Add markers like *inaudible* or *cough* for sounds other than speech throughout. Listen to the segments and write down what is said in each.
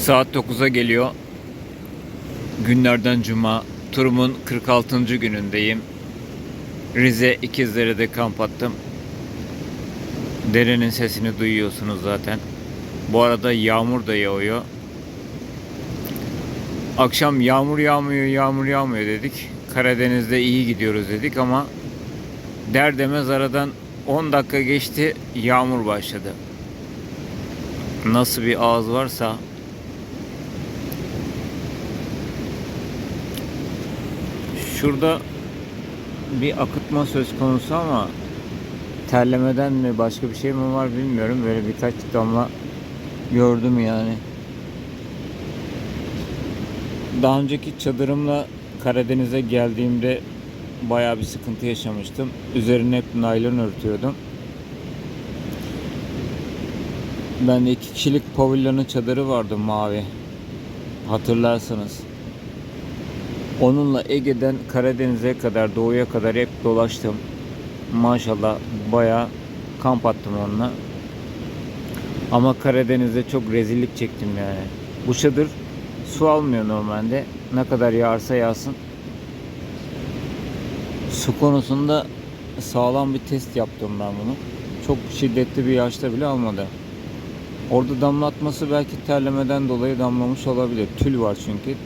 Saat 9'a geliyor. Günlerden cuma. Turumun 46. günündeyim. Rize İkizdere'de kamp attım. Derenin sesini duyuyorsunuz zaten. Bu arada yağmur da yağıyor. Akşam yağmur yağmıyor, yağmur yağmıyor dedik. Karadeniz'de iyi gidiyoruz dedik ama der demez aradan 10 dakika geçti, yağmur başladı. Nasıl bir ağız varsa Şurada bir akıtma söz konusu ama terlemeden mi başka bir şey mi var bilmiyorum. Böyle birkaç damla gördüm yani. Daha önceki çadırımla Karadeniz'e geldiğimde bayağı bir sıkıntı yaşamıştım. Üzerine hep naylon örtüyordum. Ben de iki kişilik pavilyonun çadırı vardı mavi. Hatırlarsanız. Onunla Ege'den Karadeniz'e kadar, doğuya kadar hep dolaştım. Maşallah bayağı kamp attım onunla. Ama Karadeniz'de çok rezillik çektim yani. Bu çadır su almıyor normalde. Ne kadar yağarsa yağsın. Su konusunda sağlam bir test yaptım ben bunu. Çok şiddetli bir yağışta bile almadı. Orada damlatması belki terlemeden dolayı damlamış olabilir. Tül var çünkü.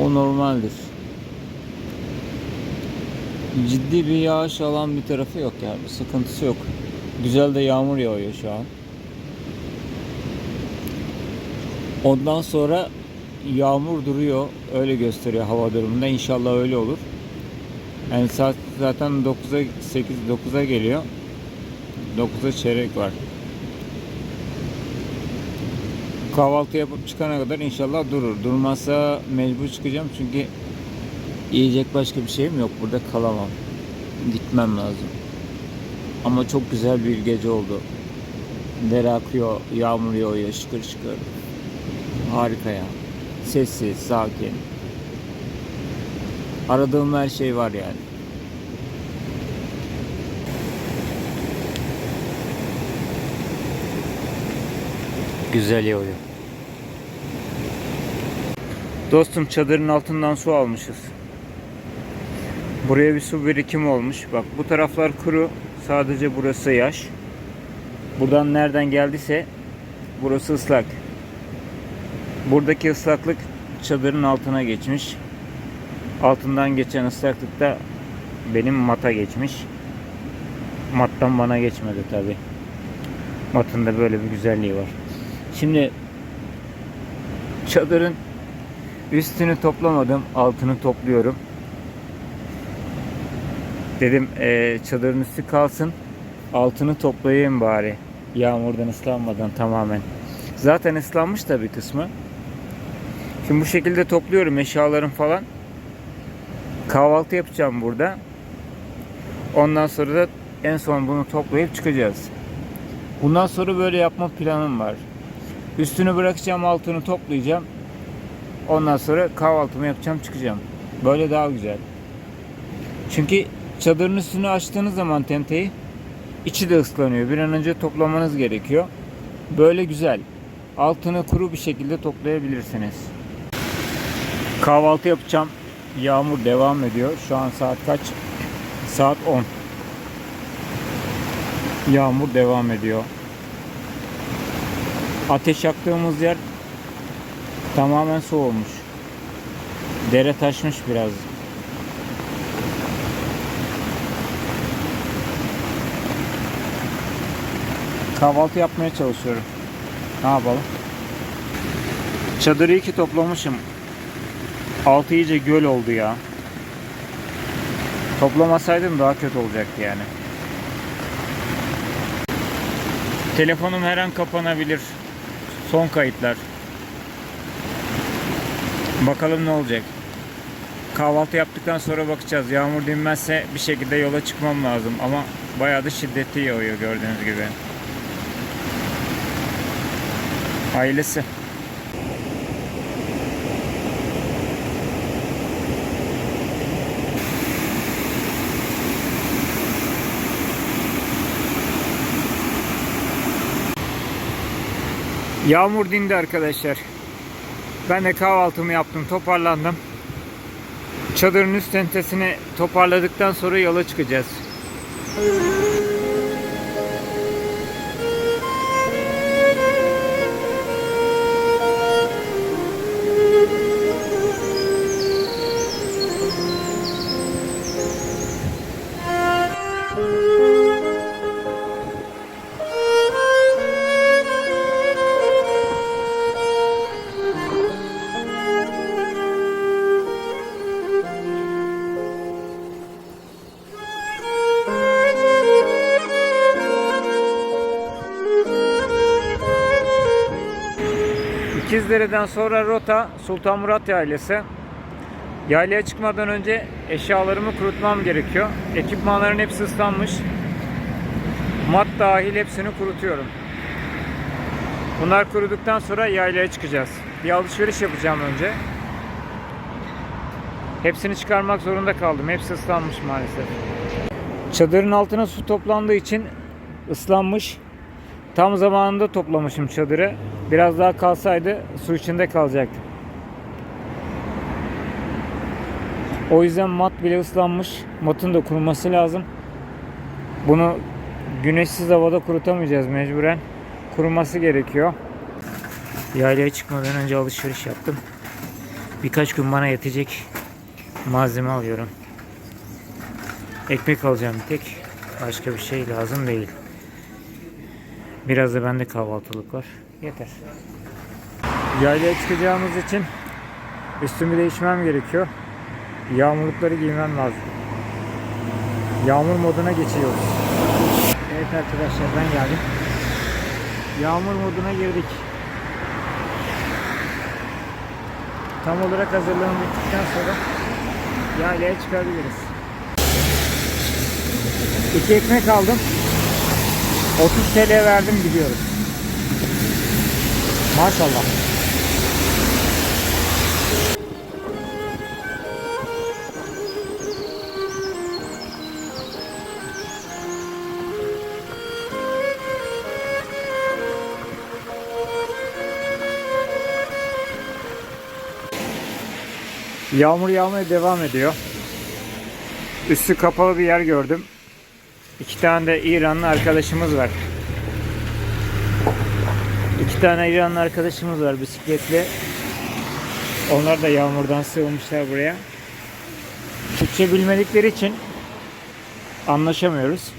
O normaldir. Ciddi bir yağış alan bir tarafı yok yani. Bir sıkıntısı yok. Güzel de yağmur yağıyor şu an. Ondan sonra yağmur duruyor. Öyle gösteriyor hava durumunda. İnşallah öyle olur. Yani saat zaten 9'a 8 9'a geliyor. 9'a çeyrek var. Kahvaltı yapıp çıkana kadar inşallah durur. Durmazsa mecbur çıkacağım çünkü yiyecek başka bir şeyim yok. Burada kalamam. Gitmem lazım. Ama çok güzel bir gece oldu. Dere akıyor, yağmur yağıyor, şıkır şıkır. Harika ya. Sessiz, sakin. Aradığım her şey var yani. Güzel yağıyor. Dostum çadırın altından su almışız. Buraya bir su birikimi olmuş. Bak bu taraflar kuru. Sadece burası yaş. Buradan nereden geldiyse burası ıslak. Buradaki ıslaklık çadırın altına geçmiş. Altından geçen ıslaklık da benim mata geçmiş. Mattan bana geçmedi tabi. Matın da böyle bir güzelliği var. Şimdi çadırın üstünü toplamadım, altını topluyorum. Dedim eee, çadırın üstü kalsın, altını toplayayım bari. Yağmurdan ıslanmadan tamamen. Zaten ıslanmış da bir kısmı. Şimdi bu şekilde topluyorum eşyalarım falan. Kahvaltı yapacağım burada. Ondan sonra da en son bunu toplayıp çıkacağız. Bundan sonra böyle yapma planım var. Üstünü bırakacağım, altını toplayacağım. Ondan sonra kahvaltımı yapacağım, çıkacağım. Böyle daha güzel. Çünkü çadırın üstünü açtığınız zaman tenteyi içi de ıslanıyor. Bir an önce toplamanız gerekiyor. Böyle güzel. Altını kuru bir şekilde toplayabilirsiniz. Kahvaltı yapacağım. Yağmur devam ediyor. Şu an saat kaç? Saat 10. Yağmur devam ediyor. Ateş yaktığımız yer tamamen soğumuş. Dere taşmış biraz. Kahvaltı yapmaya çalışıyorum. Ne yapalım? Çadırı iki toplamışım. Altı iyice göl oldu ya. Toplamasaydım daha kötü olacaktı yani. Telefonum her an kapanabilir. Son kayıtlar. Bakalım ne olacak. Kahvaltı yaptıktan sonra bakacağız. Yağmur dinmezse bir şekilde yola çıkmam lazım. Ama bayağı da şiddetli yağıyor gördüğünüz gibi. Hayırlısı. Yağmur dindi arkadaşlar. Ben de kahvaltımı yaptım, toparlandım. Çadırın üst tentesini toparladıktan sonra yola çıkacağız. İkizdere'den sonra rota Sultanmurat Yaylası. Yaylaya çıkmadan önce eşyalarımı kurutmam gerekiyor. Ekipmanların hepsi ıslanmış. Mat dahil hepsini kurutuyorum. Bunlar kuruduktan sonra yaylaya çıkacağız. Bir alışveriş yapacağım önce. Hepsini çıkarmak zorunda kaldım. Hepsi ıslanmış maalesef. Çadırın altına su toplandığı için ıslanmış. Tam zamanında toplamışım çadırı. Biraz daha kalsaydı su içinde kalacaktı. O yüzden mat bile ıslanmış. Matın da kuruması lazım. Bunu güneşsiz havada kurutamayacağız mecburen. Kuruması gerekiyor. Yaylaya çıkmadan önce alışveriş yaptım. Birkaç gün bana yetecek malzeme alıyorum. Ekmek alacağım tek. Başka bir şey lazım değil. Biraz da bende kahvaltılık var. Yeter. Yaylaya çıkacağımız için üstümü değişmem gerekiyor. Yağmurlukları giymem lazım. Yağmur moduna geçiyoruz. Evet arkadaşlar ben geldim. Yağmur moduna girdik. Tam olarak hazırlığım bittikten sonra yaylaya çıkabiliriz. İki ekmek aldım. 30 TL verdim gidiyoruz. Maşallah. Yağmur yağmaya devam ediyor. Üstü kapalı bir yer gördüm. İki tane de İranlı arkadaşımız var. İki tane İranlı arkadaşımız var bisikletle. Onlar da yağmurdan sığınmışlar buraya. Türkçe bilmedikleri için anlaşamıyoruz.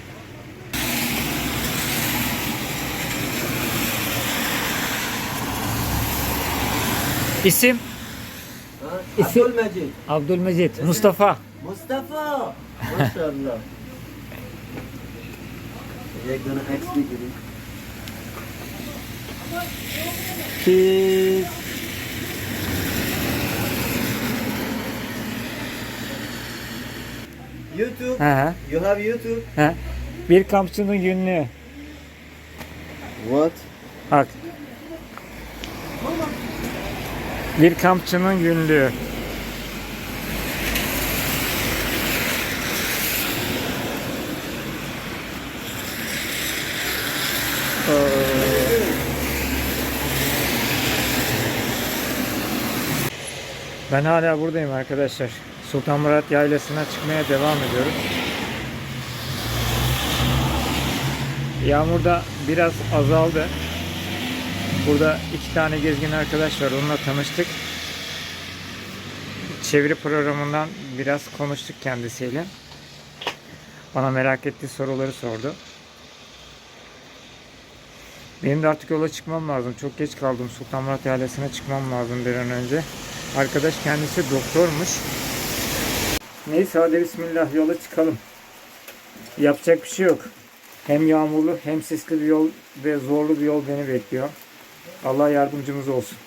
İsim? İsim? Abdülmecid. Abdülmecit. Mustafa. Mustafa. Maşallah. *laughs* YouTube. Aha. You have YouTube. Ha. Bir kampçının günlüğü. What? Bak. Bir kampçının günlüğü. Ben hala buradayım arkadaşlar. Sultanmurat Yaylası'na çıkmaya devam ediyorum. Yağmur da biraz azaldı. Burada iki tane gezgin arkadaş var. Onunla tanıştık. Çeviri programından biraz konuştuk kendisiyle. Bana merak ettiği soruları sordu. Benim de artık yola çıkmam lazım. Çok geç kaldım. Sultanmurat Yaylası'na çıkmam lazım bir an önce. Arkadaş kendisi doktormuş. Neyse hadi bismillah yola çıkalım. Yapacak bir şey yok. Hem yağmurlu hem sisli bir yol ve zorlu bir yol beni bekliyor. Allah yardımcımız olsun.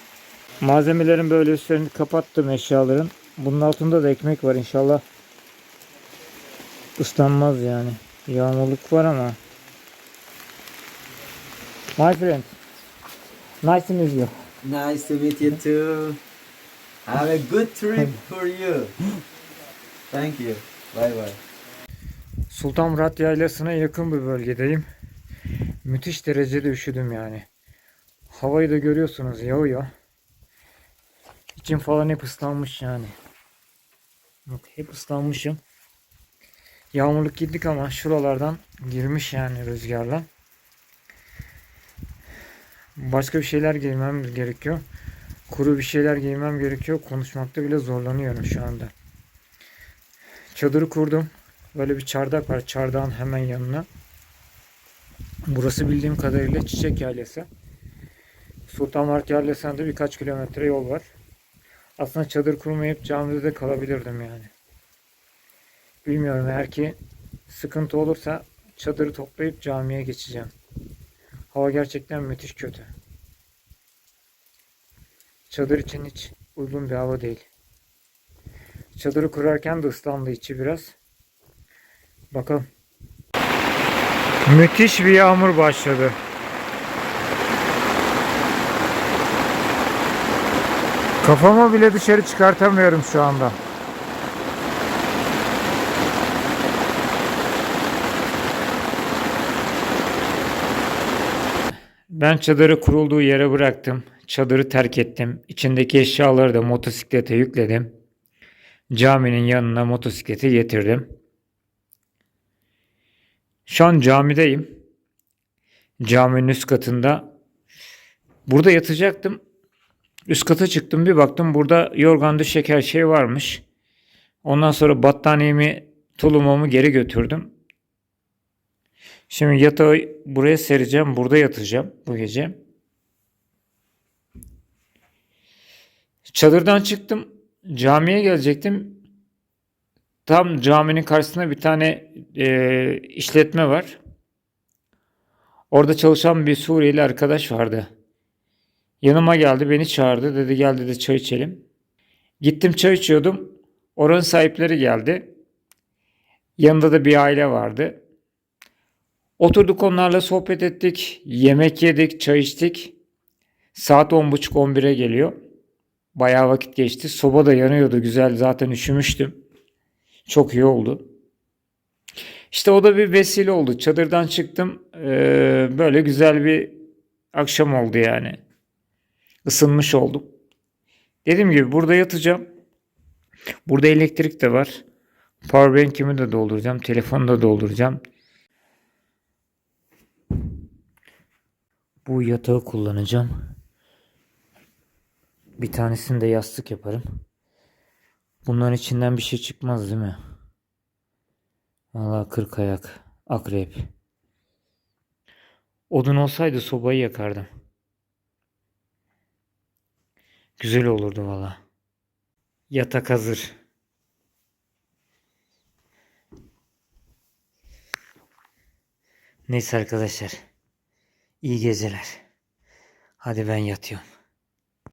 Malzemelerin böyle üstlerini kapattım eşyaların. Bunun altında da ekmek var inşallah. ıslanmaz yani. Yağmurluk var ama. My friend. Nice to meet you. Nice to meet you too. Have a good trip for you. Thank you. Bye bye. Sultanmurat Yaylası'na yakın bir bölgedeyim. Müthiş derecede üşüdüm yani. havayı da görüyorsunuz yağıyor. İçim falan hep ıslanmış yani. Bak hep ıslanmışım. Yağmurluk gittik ama şuralardan girmiş yani rüzgarla. Başka bir şeyler giymem gerekiyor. Kuru bir şeyler giymem gerekiyor. Konuşmakta bile zorlanıyorum şu anda. Çadırı kurdum. Böyle bir çardak var. Çardağın hemen yanına. Burası bildiğim kadarıyla Çiçek Yaylası. Sultanmark Yaylası'na da birkaç kilometre yol var. Aslında çadır kurmayıp camide de kalabilirdim yani. Bilmiyorum eğer ki sıkıntı olursa çadırı toplayıp camiye geçeceğim. Hava gerçekten müthiş kötü. Çadır için hiç uygun bir hava değil. Çadırı kurarken de ıslandı içi biraz. Bakalım. Müthiş bir yağmur başladı. Kafamı bile dışarı çıkartamıyorum şu anda. Ben çadırı kurulduğu yere bıraktım. Çadırı terk ettim. İçindeki eşyaları da motosiklete yükledim. Caminin yanına motosikleti getirdim. Şu an camideyim. Caminin üst katında. Burada yatacaktım. Üst kata çıktım bir baktım burada yorgan döşek her şey varmış. Ondan sonra battaniyemi tulumumu geri götürdüm. Şimdi yatağı buraya sereceğim. Burada yatacağım bu gece. Çadırdan çıktım. Camiye gelecektim. Tam caminin karşısında bir tane e, işletme var. Orada çalışan bir Suriyeli arkadaş vardı. Yanıma geldi beni çağırdı. Dedi gel dedi çay içelim. Gittim çay içiyordum. Oranın sahipleri geldi. Yanında da bir aile vardı. Oturduk onlarla sohbet ettik. Yemek yedik, çay içtik. Saat 10.30-11'e geliyor. Bayağı vakit geçti. Soba da yanıyordu güzel. Zaten üşümüştüm. Çok iyi oldu. İşte o da bir vesile oldu. Çadırdan çıktım. Ee, böyle güzel bir akşam oldu yani. Isınmış oldum. Dediğim gibi burada yatacağım. Burada elektrik de var. Powerbank'imi de dolduracağım. Telefonu da dolduracağım. Bu yatağı kullanacağım. Bir tanesini de yastık yaparım. Bunların içinden bir şey çıkmaz değil mi? Valla kırk ayak, akrep. Odun olsaydı sobayı yakardım. Güzel olurdu valla. Yatak hazır. Neyse arkadaşlar. İyi geceler. Hadi ben yatıyorum.